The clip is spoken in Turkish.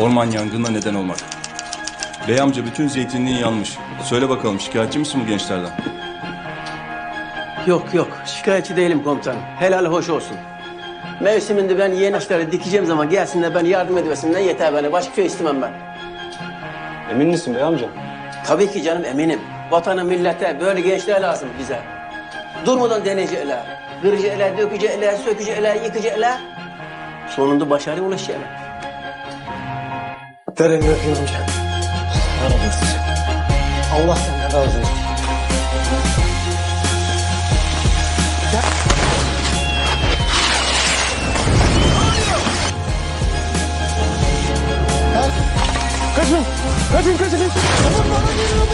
Orman yangınına neden olmak. Bey amca bütün zeytinliğin yanmış. Söyle bakalım şikayetçi misin bu gençlerden? Yok yok şikayetçi değilim komutanım. Helal hoş olsun. Mevsiminde ben yeni ağaçları dikeceğim zaman gelsinler ben yardım ediversinler yeter bana. Başka şey istemem ben. Emin misin bey amca? Tabii ki canım eminim. Vatana millete böyle gençler lazım bize. Durmadan deneyecekler. Kıracaklar, dökecekler, sökecekler, yıkacaklar. Sonunda başarıya ulaşacaklar. Dereni öpeyim amca. Allah senden razı olsun. Kaçın kaçın! kaçın. Aman bana geliyor